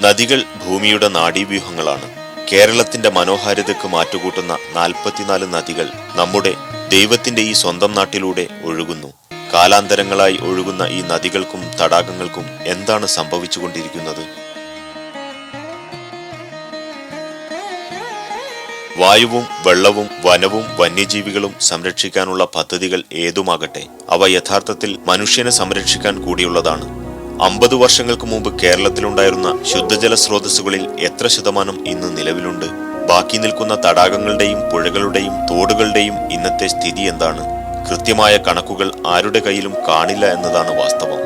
നദികൾ ഭൂമിയുടെ നാഡീവ്യൂഹങ്ങളാണ്. കേരളത്തിന്റെ മനോഹാരിതയ്ക്ക് മാറ്റുകൂട്ടുന്ന നാൽപ്പത്തിനാല് നദികൾ നമ്മുടെ ദൈവത്തിന്റെ ഈ സ്വന്തം നാട്ടിലൂടെ ഒഴുകുന്നു. കാലാന്തരങ്ങളായി ഒഴുകുന്ന ഈ നദികൾക്കും തടാകങ്ങൾക്കും എന്താണ് സംഭവിച്ചുകൊണ്ടിരിക്കുന്നത്? വായുവും വെള്ളവും വനവും വന്യജീവികളും സംരക്ഷിക്കാനുള്ള പദ്ധതികൾ ഏതുമാകട്ടെ അവ യഥാർത്ഥത്തിൽ മനുഷ്യനെ സംരക്ഷിക്കാൻ കൂടിയുള്ളതാണ്. അമ്പത് വർഷങ്ങൾക്ക് മുമ്പ് കേരളത്തിലുണ്ടായിരുന്ന ശുദ്ധജല സ്രോതസ്സുകളിൽ എത്ര ശതമാനം ഇന്ന് നിലവിലുണ്ട്? ബാക്കി നിൽക്കുന്ന തടാകങ്ങളുടെയും പുഴകളുടെയും തോടുകളുടെയും ഇന്നത്തെ സ്ഥിതി എന്താണ്? കൃത്യമായ കണക്കുകൾ ആരുടെ കയ്യിലും കാണില്ല എന്നതാണ് വാസ്തവം.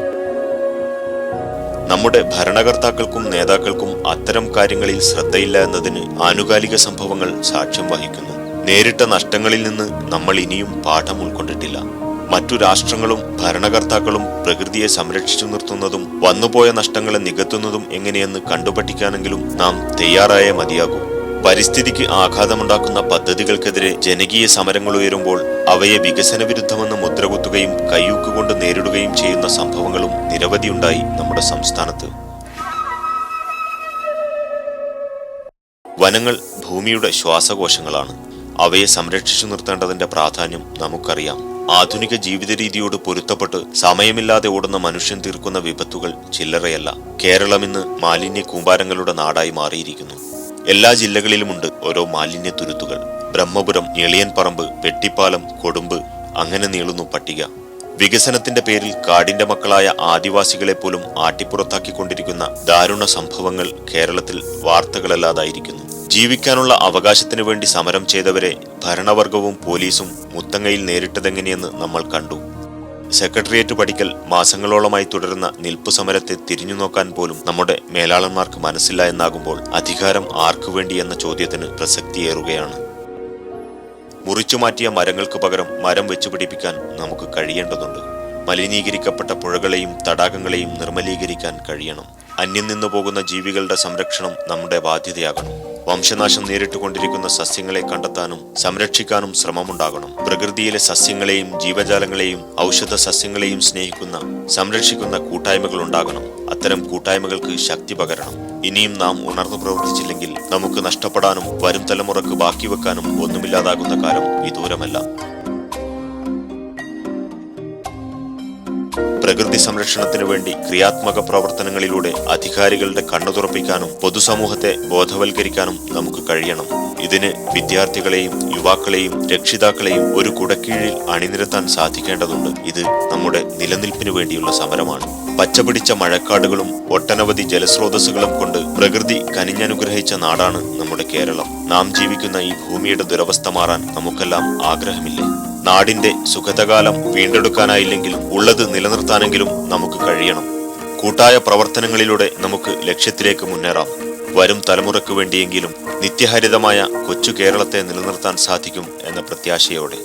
നമ്മുടെ ഭരണകർത്താക്കൾക്കും നേതാക്കൾക്കും അത്തരം കാര്യങ്ങളിൽ ശ്രദ്ധയില്ല എന്നതിന് ആനുകാലിക സംഭവങ്ങൾ സാക്ഷ്യം വഹിക്കുന്നു. നേരിട്ട നഷ്ടങ്ങളിൽ നിന്ന് നമ്മൾ ഇനിയും പാഠം ഉൾക്കൊണ്ടിട്ടില്ല. മറ്റു രാഷ്ട്രങ്ങളും ഭരണകർത്താക്കളും പ്രകൃതിയെ സംരക്ഷിച്ചു നിർത്തുന്നതും വന്നുപോയ നഷ്ടങ്ങളെ നികത്തുന്നതും എങ്ങനെയെന്ന് കണ്ടുപഠിക്കാനെങ്കിലും നാം തയ്യാറായേ മതിയാകൂ. പരിസ്ഥിതിക്ക് ആഘാതമുണ്ടാക്കുന്ന പദ്ധതികൾക്കെതിരെ ജനകീയ സമരങ്ങൾ ഉയരുമ്പോൾ അവയെ വികസന വിരുദ്ധമെന്ന് മുദ്രകുത്തുകയും കയ്യൂക്കുകൊണ്ട് നേരിടുകയും ചെയ്യുന്ന സംഭവങ്ങളും നിരവധിയുണ്ടായി നമ്മുടെ സംസ്ഥാനത്ത്. വനങ്ങൾ ഭൂമിയുടെ ശ്വാസകോശങ്ങളാണ്. അവയെ സംരക്ഷിച്ചു നിർത്തേണ്ടതിന്റെ പ്രാധാന്യം നമുക്കറിയാം. ആധുനിക ജീവിത രീതിയോട് പൊരുത്തപ്പെട്ട് സമയമില്ലാതെ ഓടുന്ന മനുഷ്യൻ തീർക്കുന്ന വിപത്തുകൾ ചില്ലറയല്ല. കേരളം ഇന്ന് മാലിന്യ കൂമ്പാരങ്ങളുടെ നാടായി മാറിയിരിക്കുന്നു. എല്ലാ ജില്ലകളിലുമുണ്ട് ഓരോ മാലിന്യ തുരുത്തുകൾ. ബ്രഹ്മപുരം ഞെളിയൻപറമ്പ് വെട്ടിപ്പാലം കൊടുമ്പ് അങ്ങനെ നീളുന്നു പട്ടിക. വികസനത്തിന്റെ പേരിൽ കാടിന്റെ മക്കളായ ആദിവാസികളെ പോലും ആട്ടിപ്പുറത്താക്കിക്കൊണ്ടിരിക്കുന്ന ദാരുണ സംഭവങ്ങൾ കേരളത്തിൽ വാർത്തകളല്ലാതായിരിക്കുന്നു. ജീവിക്കാനുള്ള അവകാശത്തിനു വേണ്ടി സമരം ചെയ്തവരെ ഭരണവർഗവും പോലീസും മുത്തങ്ങയിൽ നേരിട്ടതെങ്ങനെയെന്ന് നമ്മൾ കണ്ടു. സെക്രട്ടേറിയറ്റ് പഠിക്കൽ മാസങ്ങളോളമായി തുടരുന്ന നിൽപ്പു സമരത്തെ തിരിഞ്ഞു നോക്കാൻ പോലും നമ്മുടെ മേലാളന്മാർക്ക് മനസ്സില്ല എന്നാകുമ്പോൾ അധികാരം ആർക്കു വേണ്ടി എന്ന ചോദ്യത്തിന് പ്രസക്തിയേറുകയാണ്. മുറിച്ചു മാറ്റിയ മരങ്ങൾക്ക് പകരം മരം വെച്ചുപിടിപ്പിക്കാൻ നമുക്ക് കഴിയേണ്ടതുണ്ട്. മലിനീകരിക്കപ്പെട്ട പുഴകളെയും തടാകങ്ങളെയും നിർമ്മലീകരിക്കാൻ കഴിയണം. അന്യം നിന്നു പോകുന്ന ജീവികളുടെ സംരക്ഷണം നമ്മുടെ ബാധ്യതയാകണം. വംശനാശം നേരിട്ടുകൊണ്ടിരിക്കുന്ന സസ്യങ്ങളെ കണ്ടെത്താനും സംരക്ഷിക്കാനും ശ്രമമുണ്ടാകണം. പ്രകൃതിയിലെ സസ്യങ്ങളെയും ജീവജാലങ്ങളെയും ഔഷധ സസ്യങ്ങളെയും സ്നേഹിക്കുന്ന സംരക്ഷിക്കുന്ന കൂട്ടായ്മകൾ ഉണ്ടാകണം. അത്തരം കൂട്ടായ്മകൾക്ക് ശക്തി പകരണം. ഇനിയും നാം ഉണർന്നു പ്രവർത്തിച്ചില്ലെങ്കിൽ നമുക്ക് നഷ്ടപ്പെടാനും വരും തലമുറയ്ക്ക് ബാക്കി വെക്കാനും ഒന്നുമില്ലാതാകുന്ന കാലം വിദൂരമല്ല പ്രകൃതി സംരക്ഷണത്തിനു വേണ്ടി ക്രിയാത്മക പ്രവർത്തനങ്ങളിലൂടെ അധികാരികളുടെ കണ്ണു തുറപ്പിക്കാനും പൊതുസമൂഹത്തെ ബോധവൽക്കരിക്കാനും നമുക്ക് കഴിയണം. ഇതിന് വിദ്യാർത്ഥികളെയും യുവാക്കളെയും രക്ഷിതാക്കളെയും ഒരു കുടക്കീഴിൽ അണിനിരത്താൻ സാധിക്കേണ്ടതുണ്ട്. ഇത് നമ്മുടെ നിലനിൽപ്പിനു വേണ്ടിയുള്ള സമരമാണ്. പച്ചപിടിച്ച മഴക്കാടുകളും ഒട്ടനവധി ജലസ്രോതസ്സുകളും കൊണ്ട് പ്രകൃതി കനിഞ്ഞനുഗ്രഹിച്ച നാടാണ് നമ്മുടെ കേരളം. നാം ജീവിക്കുന്ന ഈ ഭൂമിയുടെ ദുരവസ്ഥ മാറാൻ നമുക്കെല്ലാം ആഗ്രഹമില്ലേ? നാടിന്റെ സുഖതകാലം വീണ്ടെടുക്കാനായില്ലെങ്കിലും ഉള്ളത് നിലനിർത്താനെങ്കിലും നമുക്ക് കഴിയണം. കൂട്ടായ പ്രവർത്തനങ്ങളിലൂടെ നമുക്ക് ലക്ഷ്യത്തിലേക്ക് മുന്നേറാം. വരും തലമുറയ്ക്ക് വേണ്ടിയെങ്കിലും നിത്യഹരിതമായ കൊച്ചു കേരളത്തെ നിലനിർത്താൻ സാധിക്കും എന്ന പ്രത്യാശയോടെ.